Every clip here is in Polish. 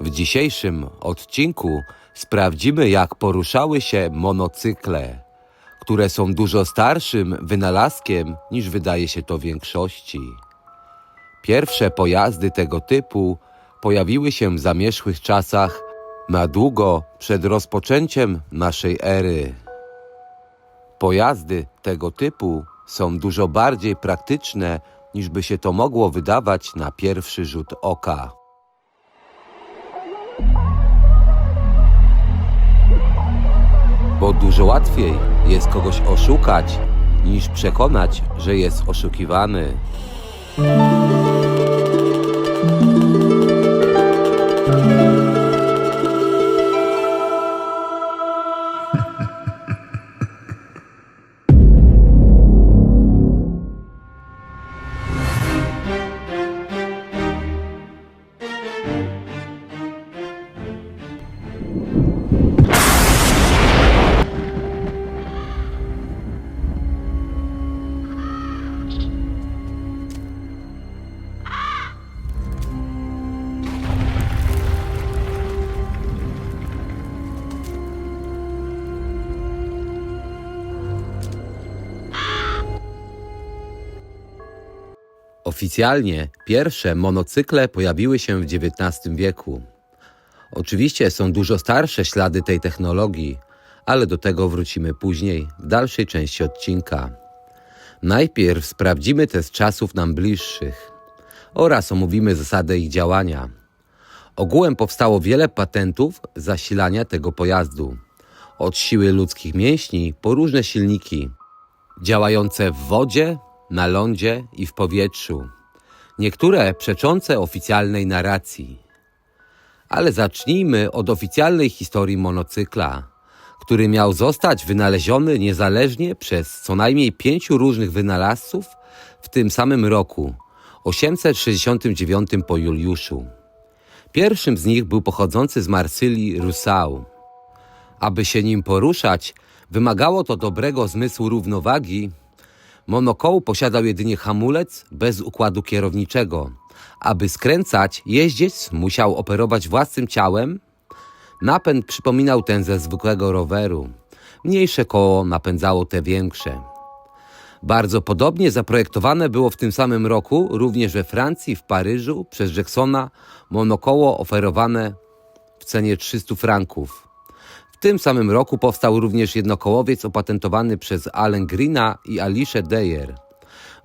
W dzisiejszym odcinku sprawdzimy, jak poruszały się monocykle, które są dużo starszym wynalazkiem niż wydaje się to większości. Pierwsze pojazdy tego typu pojawiły się w zamierzchłych czasach na długo przed rozpoczęciem naszej ery. Pojazdy tego typu są dużo bardziej praktyczne niż by się to mogło wydawać na pierwszy rzut oka. Bo dużo łatwiej jest kogoś oszukać, niż przekonać, że jest oszukiwany. Oficjalnie pierwsze monocykle pojawiły się w XIX wieku. Oczywiście są dużo starsze ślady tej technologii, ale do tego wrócimy później, w dalszej części odcinka. Najpierw sprawdzimy te z czasów nam bliższych oraz omówimy zasadę ich działania. Ogółem powstało wiele patentów zasilania tego pojazdu. Od siły ludzkich mięśni po różne silniki, działające w wodzie, na lądzie i w powietrzu. Niektóre przeczące oficjalnej narracji. Ale zacznijmy od oficjalnej historii monocykla, który miał zostać wynaleziony niezależnie przez co najmniej pięciu różnych wynalazców w tym samym roku 869 po Juliuszu. Pierwszym z nich był pochodzący z Marsylii Rousseau. Aby się nim poruszać, wymagało to dobrego zmysłu równowagi. Monokoł posiadał jedynie hamulec bez układu kierowniczego. Aby skręcać, jeździec musiał operować własnym ciałem. Napęd przypominał ten ze zwykłego roweru. Mniejsze koło napędzało te większe. Bardzo podobnie zaprojektowane było w tym samym roku również we Francji, w Paryżu przez Jacksona monokoło oferowane w cenie 300 franków. Tym samym roku powstał również jednokołowiec opatentowany przez Allen Greena i Alice Dyer.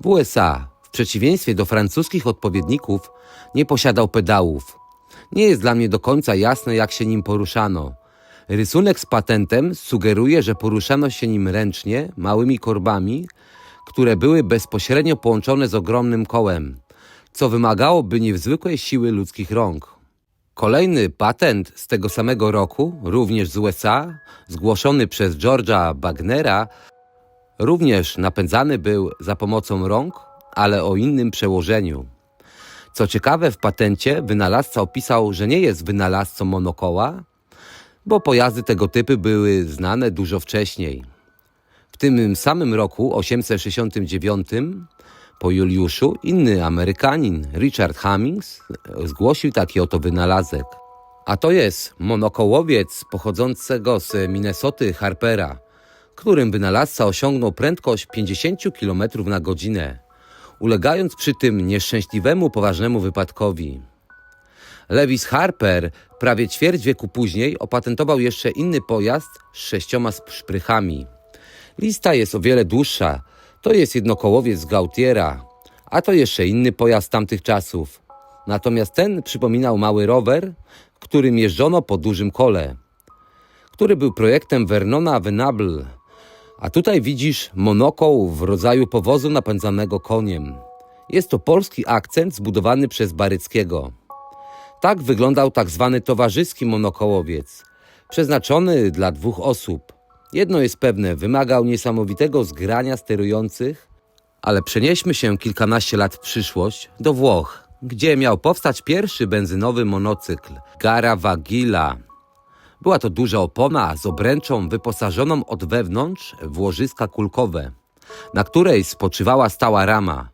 W USA, w przeciwieństwie do francuskich odpowiedników, nie posiadał pedałów. Nie jest dla mnie do końca jasne, jak się nim poruszano. Rysunek z patentem sugeruje, że poruszano się nim ręcznie, małymi korbami, które były bezpośrednio połączone z ogromnym kołem, co wymagałoby niezwykłej siły ludzkich rąk. Kolejny patent z tego samego roku, również z USA, zgłoszony przez George'a Bagnera, również napędzany był za pomocą rąk, ale o innym przełożeniu. Co ciekawe, w patencie wynalazca opisał, że nie jest wynalazcą monokoła, bo pojazdy tego typu były znane dużo wcześniej. W tym samym roku, 869, po Juliuszu, inny Amerykanin, Richard Cummings, zgłosił taki oto wynalazek. A to jest monokołowiec pochodzącego z Minnesoty Harpera, którym wynalazca osiągnął prędkość 50 km na godzinę, ulegając przy tym nieszczęśliwemu poważnemu wypadkowi. Lewis Harper prawie ćwierć wieku później opatentował jeszcze inny pojazd z sześcioma szprychami. Lista jest o wiele dłuższa. To jest jednokołowiec Gautiera, a to jeszcze inny pojazd tamtych czasów. Natomiast ten przypominał mały rower, którym jeżdżono po dużym kole, który był projektem Vernona Venable. A tutaj widzisz monokoł w rodzaju powozu napędzanego koniem. Jest to polski akcent zbudowany przez Baryckiego. Tak wyglądał tak zwany towarzyski monokołowiec, przeznaczony dla dwóch osób. Jedno jest pewne, wymagał niesamowitego zgrania sterujących, ale przenieśmy się kilkanaście lat w przyszłość do Włoch, gdzie miał powstać pierwszy benzynowy monocykl Garavagila. Była to duża opona z obręczą wyposażoną od wewnątrz w łożyska kulkowe, na której spoczywała stała rama.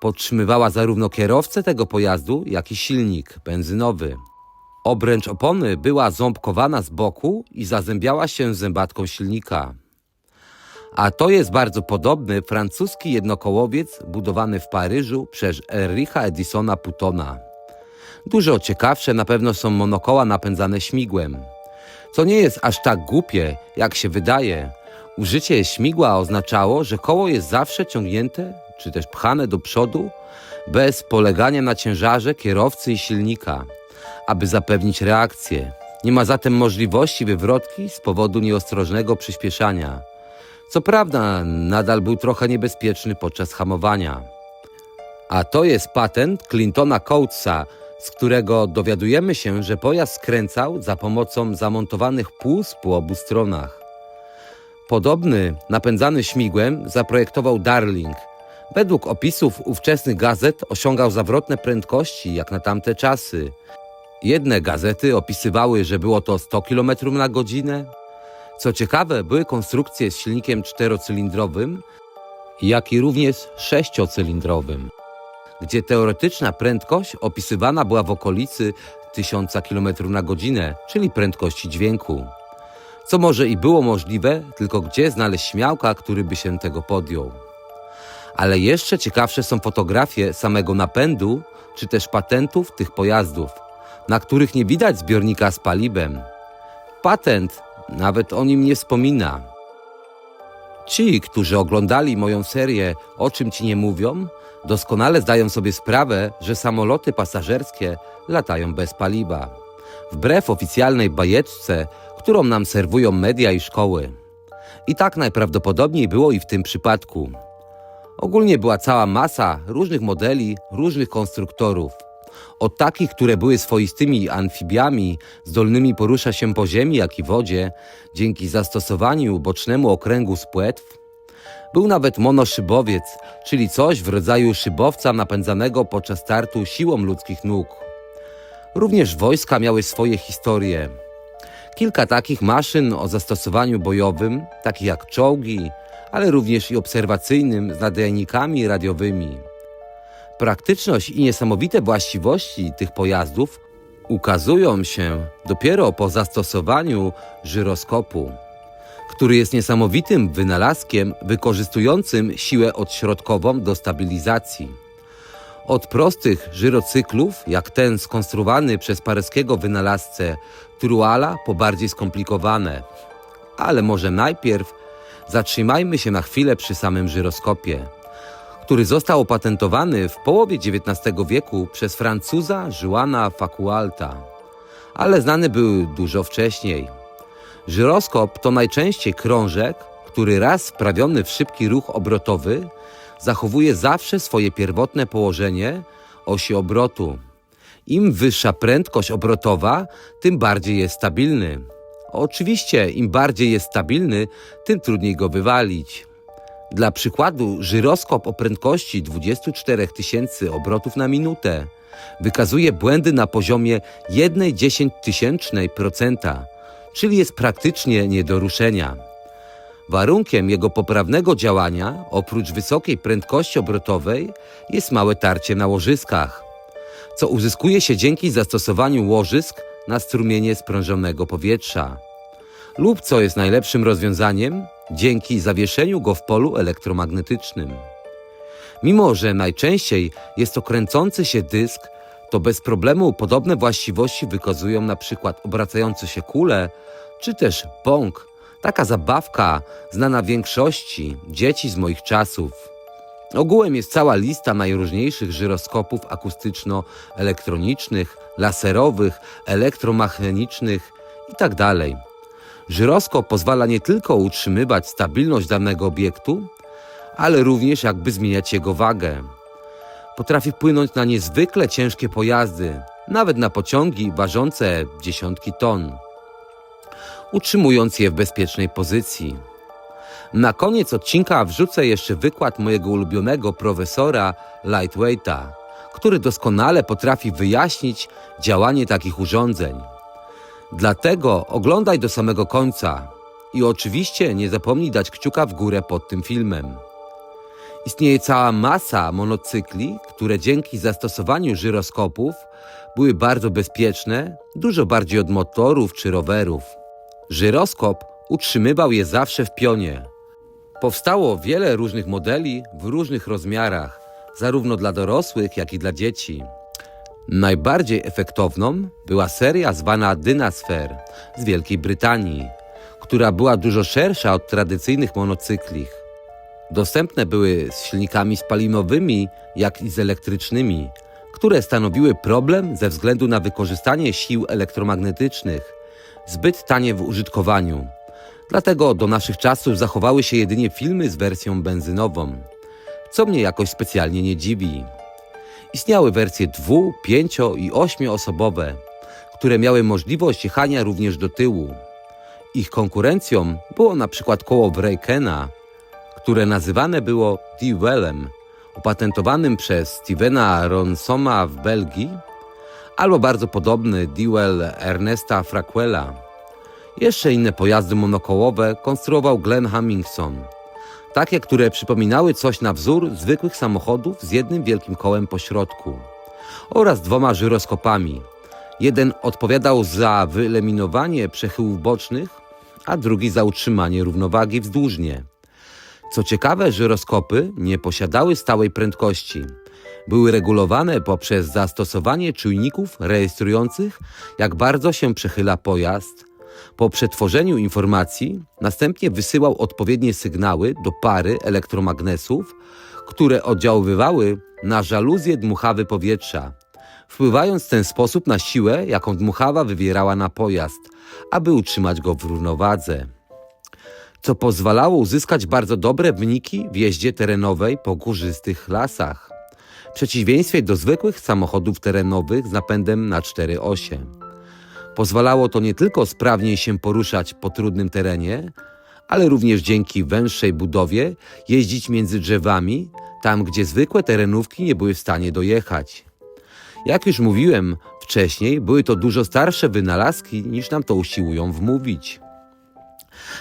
Podtrzymywała zarówno kierowcę tego pojazdu, jak i silnik benzynowy. Obręcz opony była ząbkowana z boku i zazębiała się zębatką silnika. A to jest bardzo podobny francuski jednokołowiec budowany w Paryżu przez Ericha Edisona Putona. Dużo ciekawsze na pewno są monokoła napędzane śmigłem. Co nie jest aż tak głupie, jak się wydaje. Użycie śmigła oznaczało, że koło jest zawsze ciągnięte, czy też pchane do przodu, bez polegania na ciężarze kierowcy i silnika, aby zapewnić reakcję. Nie ma zatem możliwości wywrotki z powodu nieostrożnego przyspieszania. Co prawda, nadal był trochę niebezpieczny podczas hamowania. A to jest patent Clintona Coatesa, z którego dowiadujemy się, że pojazd skręcał za pomocą zamontowanych płuc po obu stronach. Podobny, napędzany śmigłem, zaprojektował Darling. Według opisów ówczesnych gazet osiągał zawrotne prędkości jak na tamte czasy. Jedne gazety opisywały, że było to 100 km na godzinę. Co ciekawe, były konstrukcje z silnikiem czterocylindrowym, jak i również sześciocylindrowym, gdzie teoretyczna prędkość opisywana była w okolicy 1000 km na godzinę, czyli prędkości dźwięku. Co może i było możliwe, tylko gdzie znaleźć śmiałka, który by się tego podjął. Ale jeszcze ciekawsze są fotografie samego napędu, czy też patentów tych pojazdów, na których nie widać zbiornika z paliwem. Patent nawet o nim nie wspomina. Ci, którzy oglądali moją serię O czym ci nie mówią, doskonale zdają sobie sprawę, że samoloty pasażerskie latają bez paliwa. Wbrew oficjalnej bajeczce, którą nam serwują media i szkoły. I tak najprawdopodobniej było i w tym przypadku. Ogólnie była cała masa różnych modeli, różnych konstruktorów. Od takich, które były swoistymi amfibiami, zdolnymi poruszać się po ziemi, jak i wodzie, dzięki zastosowaniu bocznemu okręgu z płetw. Był nawet monoszybowiec, czyli coś w rodzaju szybowca napędzanego podczas startu siłą ludzkich nóg. Również wojska miały swoje historie. Kilka takich maszyn o zastosowaniu bojowym, takich jak czołgi, ale również i obserwacyjnym z nadajnikami radiowymi. Praktyczność i niesamowite właściwości tych pojazdów ukazują się dopiero po zastosowaniu żyroskopu, który jest niesamowitym wynalazkiem wykorzystującym siłę odśrodkową do stabilizacji. Od prostych żyrocyklów, jak ten skonstruowany przez paryskiego wynalazcę Truala, po bardziej skomplikowane. Ale może najpierw zatrzymajmy się na chwilę przy samym żyroskopie, który został opatentowany w połowie XIX wieku przez Francuza Juana Facualta, ale znany był dużo wcześniej. Żyroskop to najczęściej krążek, który raz sprawiony w szybki ruch obrotowy zachowuje zawsze swoje pierwotne położenie osi obrotu. Im wyższa prędkość obrotowa, tym bardziej jest stabilny. Oczywiście, im bardziej jest stabilny, tym trudniej go wywalić. Dla przykładu, żyroskop o prędkości 24 tysięcy obrotów na minutę wykazuje błędy na poziomie 1,10%, czyli jest praktycznie nie do ruszenia. Warunkiem jego poprawnego działania, oprócz wysokiej prędkości obrotowej, jest małe tarcie na łożyskach, co uzyskuje się dzięki zastosowaniu łożysk na strumienie sprężonego powietrza. Lub, co jest najlepszym rozwiązaniem, dzięki zawieszeniu go w polu elektromagnetycznym. Mimo, że najczęściej jest to kręcący się dysk, to bez problemu podobne właściwości wykazują przykład obracające się kule, czy też bąk, taka zabawka znana większości dzieci z moich czasów. Ogółem jest cała lista najróżniejszych żyroskopów akustyczno-elektronicznych, laserowych, elektromechanicznych itd. Żyroskop pozwala nie tylko utrzymywać stabilność danego obiektu, ale również jakby zmieniać jego wagę. Potrafi wpłynąć na niezwykle ciężkie pojazdy, nawet na pociągi ważące dziesiątki ton, utrzymując je w bezpiecznej pozycji. Na koniec odcinka wrzucę jeszcze wykład mojego ulubionego profesora Lightweighta, który doskonale potrafi wyjaśnić działanie takich urządzeń. Dlatego oglądaj do samego końca i oczywiście nie zapomnij dać kciuka w górę pod tym filmem. Istnieje cała masa monocykli, które dzięki zastosowaniu żyroskopów były bardzo bezpieczne, dużo bardziej od motorów czy rowerów. Żyroskop utrzymywał je zawsze w pionie. Powstało wiele różnych modeli w różnych rozmiarach, zarówno dla dorosłych, jak i dla dzieci. Najbardziej efektowną była seria zwana Dynasphere z Wielkiej Brytanii, która była dużo szersza od tradycyjnych monocykli. Dostępne były z silnikami spalinowymi, jak i z elektrycznymi, które stanowiły problem ze względu na wykorzystanie sił elektromagnetycznych, zbyt tanie w użytkowaniu. Dlatego do naszych czasów zachowały się jedynie filmy z wersją benzynową, co mnie jakoś specjalnie nie dziwi. Istniały wersje dwu, pięcio i ośmioosobowe, które miały możliwość jechania również do tyłu. Ich konkurencją było na przykład koło Wreikena, które nazywane było D-Wellem, opatentowanym przez Stevena Ronsoma w Belgii, albo bardzo podobny D-Well Ernesta Frackwella. Jeszcze inne pojazdy monokołowe konstruował Glenn Hamilton. Takie, które przypominały coś na wzór zwykłych samochodów z jednym wielkim kołem po środku oraz dwoma żyroskopami. Jeden odpowiadał za wyeliminowanie przechyłów bocznych, a drugi za utrzymanie równowagi wzdłużnie. Co ciekawe, żyroskopy nie posiadały stałej prędkości. Były regulowane poprzez zastosowanie czujników rejestrujących, jak bardzo się przechyla pojazd. Po przetworzeniu informacji następnie wysyłał odpowiednie sygnały do pary elektromagnesów, które oddziaływały na żaluzję dmuchawy powietrza, wpływając w ten sposób na siłę, jaką dmuchawa wywierała na pojazd, aby utrzymać go w równowadze co pozwalało uzyskać bardzo dobre wyniki w jeździe terenowej po górzystych lasach, w przeciwieństwie do zwykłych samochodów terenowych z napędem na cztery osie. Pozwalało to nie tylko sprawniej się poruszać po trudnym terenie, ale również dzięki węższej budowie jeździć między drzewami, tam gdzie zwykłe terenówki nie były w stanie dojechać. Jak już mówiłem wcześniej, były to dużo starsze wynalazki niż nam to usiłują wmówić.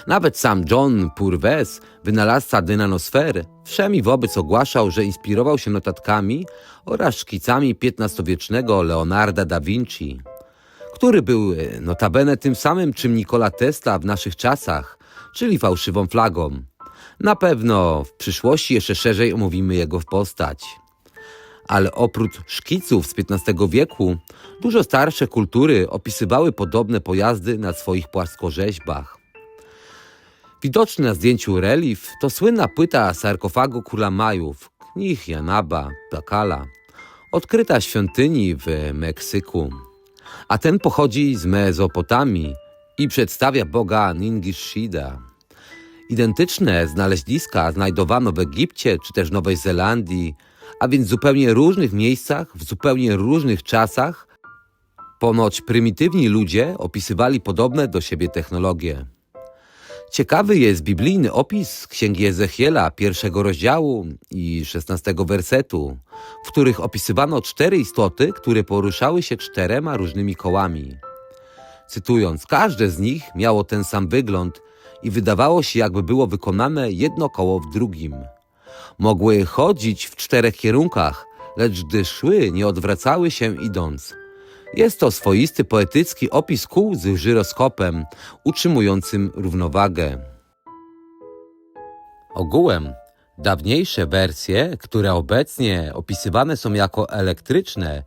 Nawet sam John Purves, wynalazca dynanosfery, wszemi wobec ogłaszał, że inspirował się notatkami oraz szkicami XV-wiecznego Leonarda da Vinci, który był e, notabene tym samym czym Nikola Tesla w naszych czasach, czyli fałszywą flagą. Na pewno w przyszłości jeszcze szerzej omówimy jego postać. Ale oprócz szkiców z XV wieku, dużo starsze kultury opisywały podobne pojazdy na swoich płaskorzeźbach. Widoczny na zdjęciu relief to słynna płyta sarkofagu króla Majów, knih Janaba, odkryta w świątyni w Meksyku. A ten pochodzi z Mezopotamii i przedstawia boga Ningishida. Identyczne znaleziska znajdowano w Egipcie czy też Nowej Zelandii, a więc w zupełnie różnych miejscach, w zupełnie różnych czasach. Ponoć prymitywni ludzie opisywali podobne do siebie technologie. Ciekawy jest biblijny opis Księgi Ezechiela, pierwszego rozdziału i szesnastego wersetu, w których opisywano cztery istoty, które poruszały się czterema różnymi kołami. Cytując, każde z nich miało ten sam wygląd i wydawało się, jakby było wykonane jedno koło w drugim. Mogły chodzić w czterech kierunkach, lecz gdy szły, nie odwracały się idąc. Jest to swoisty poetycki opis kół z żyroskopem, utrzymującym równowagę. Ogółem dawniejsze wersje, które obecnie opisywane są jako elektryczne,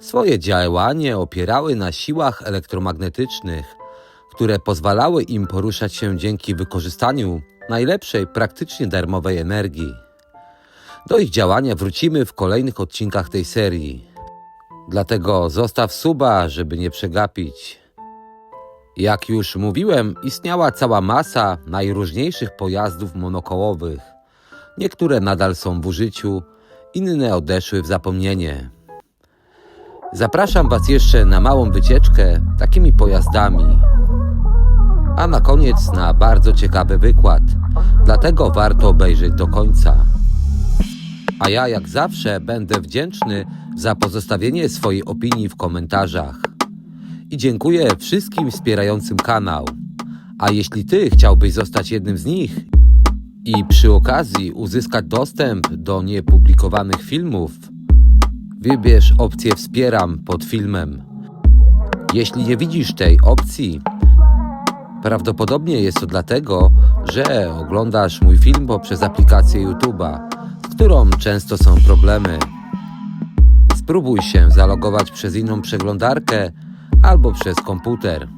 swoje działanie opierały na siłach elektromagnetycznych, które pozwalały im poruszać się dzięki wykorzystaniu najlepszej, praktycznie darmowej energii. Do ich działania wrócimy w kolejnych odcinkach tej serii. Dlatego zostaw suba, żeby nie przegapić. Jak już mówiłem, istniała cała masa najróżniejszych pojazdów monokołowych. Niektóre nadal są w użyciu, inne odeszły w zapomnienie. Zapraszam Was jeszcze na małą wycieczkę takimi pojazdami. A na koniec na bardzo ciekawy wykład, dlatego warto obejrzeć do końca. A ja jak zawsze będę wdzięczny za pozostawienie swojej opinii w komentarzach. I dziękuję wszystkim wspierającym kanał. A jeśli Ty chciałbyś zostać jednym z nich i przy okazji uzyskać dostęp do niepublikowanych filmów, Wybierz opcję Wspieram pod filmem. Jeśli nie widzisz tej opcji, prawdopodobnie jest to dlatego, że oglądasz mój film poprzez aplikację YouTube'a, z którą często są problemy. Spróbuj się zalogować przez inną przeglądarkę albo przez komputer.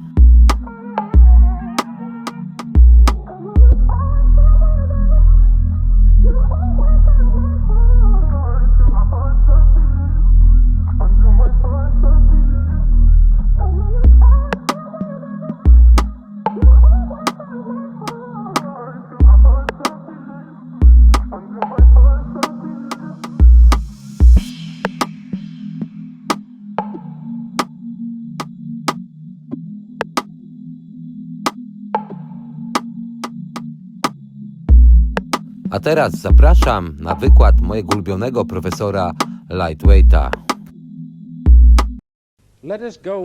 A teraz zapraszam na wykład mojego ulubionego profesora Lightweighta.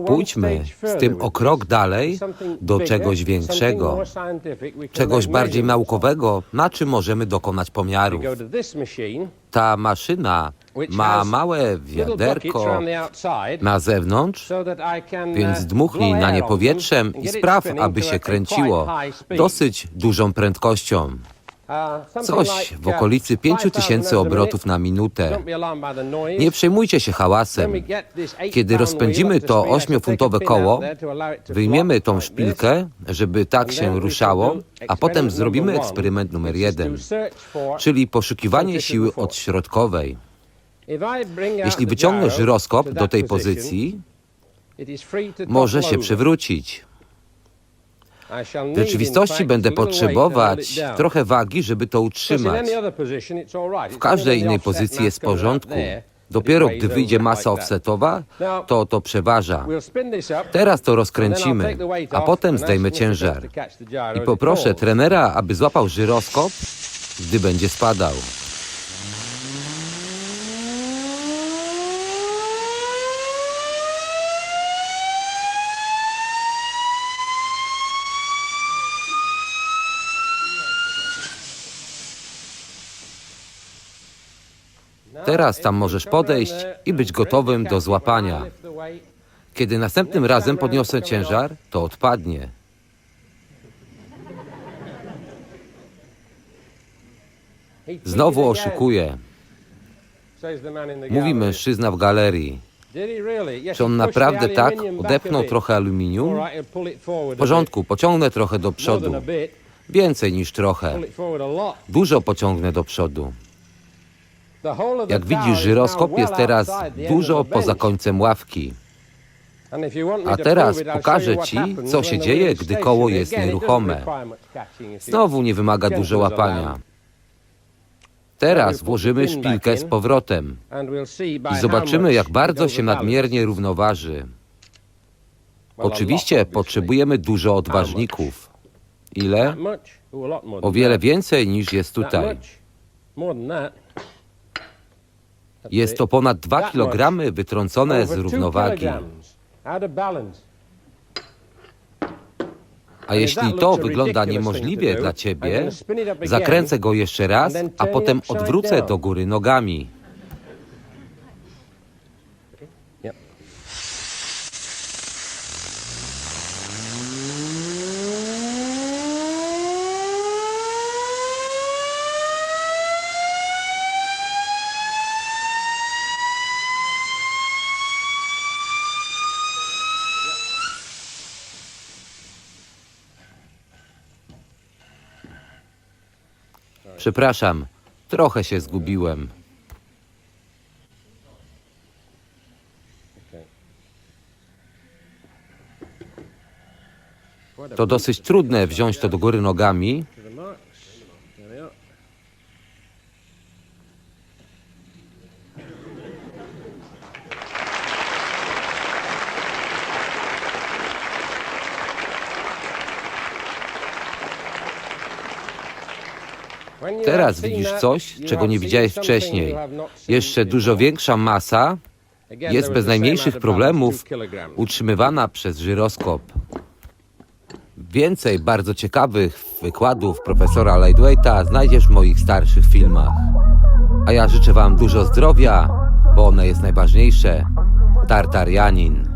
Pójdźmy z tym o krok dalej do czegoś większego, Czegoś bardziej naukowego, na czym możemy dokonać pomiarów. Ta maszyna ma małe wiaderko na zewnątrz, więc dmuchnij na nie powietrzem i spraw, aby się kręciło dosyć dużą prędkością. Coś w okolicy 5000 obrotów na minutę. Nie przejmujcie się hałasem. Kiedy rozpędzimy to 8-funtowe koło, wyjmiemy tą szpilkę, żeby tak się ruszało, a potem zrobimy eksperyment numer jeden, czyli poszukiwanie siły odśrodkowej. Jeśli wyciągnę żyroskop do tej pozycji, może się przewrócić. W rzeczywistości będę potrzebować trochę wagi, żeby to utrzymać. W każdej innej pozycji jest w porządku. Dopiero gdy wyjdzie masa offsetowa, to to przeważa. Teraz to rozkręcimy, a potem zdejmę ciężar. I poproszę trenera, aby złapał żyroskop, gdy będzie spadał. Teraz tam możesz podejść i być gotowym do złapania. Kiedy następnym razem podniosę ciężar, to odpadnie. Znowu oszukuję, mówi mężczyzna w galerii. Czy on naprawdę tak odepchnął trochę aluminium? W porządku, pociągnę trochę do przodu. Więcej niż trochę. Dużo pociągnę do przodu. Jak widzisz, żyroskop jest teraz dużo poza końcem ławki. A teraz pokażę Ci, co się dzieje, gdy koło jest nieruchome. Znowu nie wymaga dużo łapania. Teraz włożymy szpilkę z powrotem i zobaczymy, jak bardzo się nadmiernie równoważy. Oczywiście potrzebujemy dużo odważników. Ile? O wiele więcej niż jest tutaj. Jest to ponad 2 kg wytrącone z równowagi. A jeśli to wygląda niemożliwie dla Ciebie, zakręcę go jeszcze raz, a potem odwrócę do góry nogami. Przepraszam, trochę się zgubiłem. To dosyć trudne wziąć to do góry nogami. Teraz widzisz coś, czego nie widziałeś wcześniej. Jeszcze dużo większa masa jest bez najmniejszych problemów utrzymywana przez żyroskop. Więcej bardzo ciekawych wykładów profesora Lightweighta znajdziesz w moich starszych filmach. A ja życzę Wam dużo zdrowia bo one jest najważniejsze. Tartarianin.